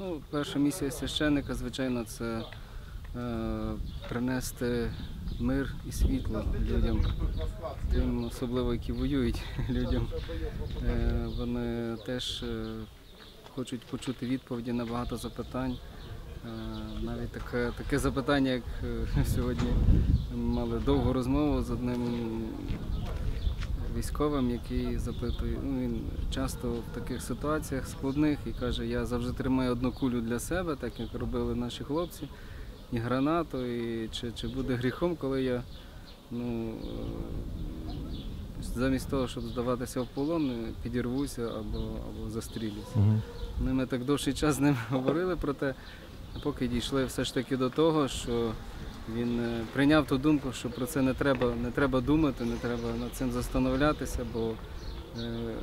Ну, перша місія священника, звичайно, це е, принести мир і світло людям, тим, особливо які воюють людям. Е, вони теж е, хочуть почути відповіді на багато запитань. Е, навіть таке, таке запитання, як е, сьогодні ми мали довгу розмову з одним військовим, який запитує. Ну, він часто в таких ситуаціях складних і каже, я завжди тримаю одну кулю для себе, так як робили наші хлопці, і гранату, і чи, чи буде гріхом, коли я ну, замість того, щоб здаватися в полон, підірвуся або, або застрілюся. Угу. Ну, Ми так довший час з ним говорили про те, поки дійшли все ж таки до того, що він е, прийняв ту думку, що про це не треба, не треба думати, не треба над цим застановлятися, бо е,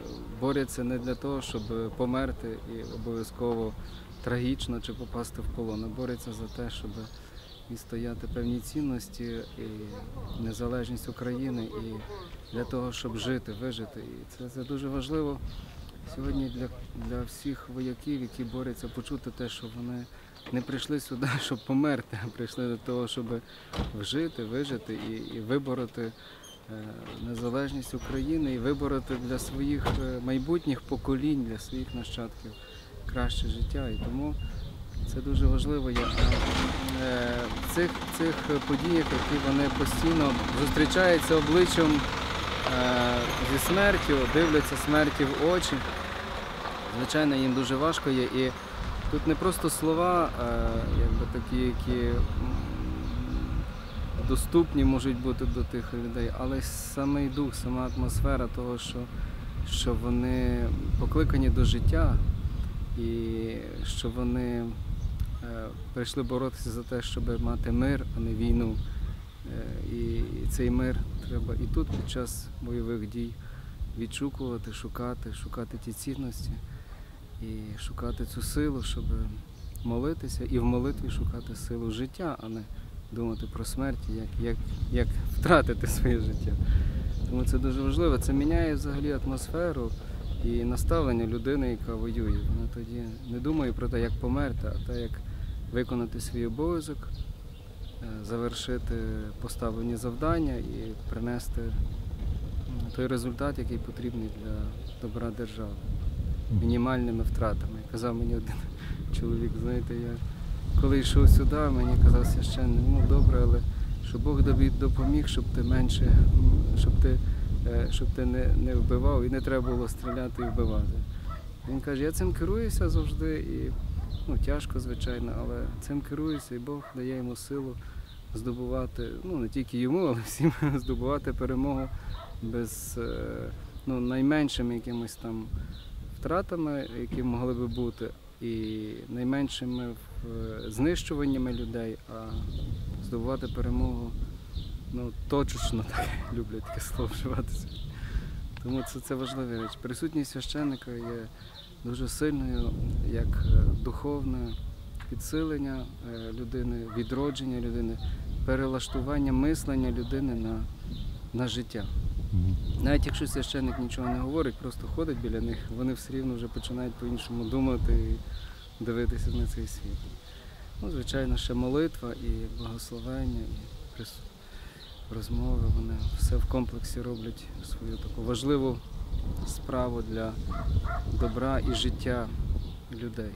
борються не для того, щоб померти і обов'язково трагічно чи попасти в полон, а борються за те, щоб відстояти певні цінності і незалежність України і для того, щоб жити, вижити. І це, це дуже важливо сьогодні для, для всіх вояків, які борються, почути те, що вони не прийшли сюди, щоб померти, а прийшли до того, щоб вжити, вижити і, і вибороти е, незалежність України і вибороти для своїх е, майбутніх поколінь, для своїх нащадків краще життя. І тому це дуже важливо. Я, е, в цих, цих подіях, які вони постійно зустрічаються обличчям зі смертю, дивляться смерті в очі. Звичайно, їм дуже важко є. І тут не просто слова, е, якби такі, які доступні можуть бути до тих людей, але самий дух, сама атмосфера того, що, що вони покликані до життя і що вони е, прийшли боротися за те, щоб мати мир, а не війну. Е, І, цей мир треба і тут під час бойових дій відшукувати, шукати, шукати ті цінності і шукати цю силу, щоб молитися і в молитві шукати силу життя, а не думати про смерть, як, як, як втратити своє життя. Тому це дуже важливо. Це міняє взагалі атмосферу і наставлення людини, яка воює. Вона тоді не думає про те, як померти, а те, як виконати свій обов'язок, завершити поставлені завдання і принести той результат, який потрібний для добра держави мінімальними втратами. Казав мені один чоловік, знаєте, я коли йшов сюди, мені казав священник, ну добре, але щоб Бог тобі допоміг, щоб ти менше, щоб ти, е, щоб ти не, не вбивав і не треба було стріляти і вбивати. Він каже, я цим керуюся завжди і ну, тяжко, звичайно, але цим керуюся, і Бог дає йому силу здобувати, ну не тільки йому, але всім здобувати перемогу без е, ну, найменшими якимось там втратами, які могли би бути, і найменшими е, знищуваннями людей, а здобувати перемогу ну, точечно так люблять таке слово вживати. сьогодні. Тому це, це важлива річ. Присутність священника є дуже сильною як е, духовне підсилення е, людини, відродження людини, перелаштування мислення людини на, на життя. Навіть якщо священник нічого не говорить, просто ходить біля них, вони все рівно вже починають по-іншому думати і дивитися на цей світ. Ну, звичайно, ще молитва і благословення, і розмови, вони все в комплексі роблять свою таку важливу справу для добра і життя людей.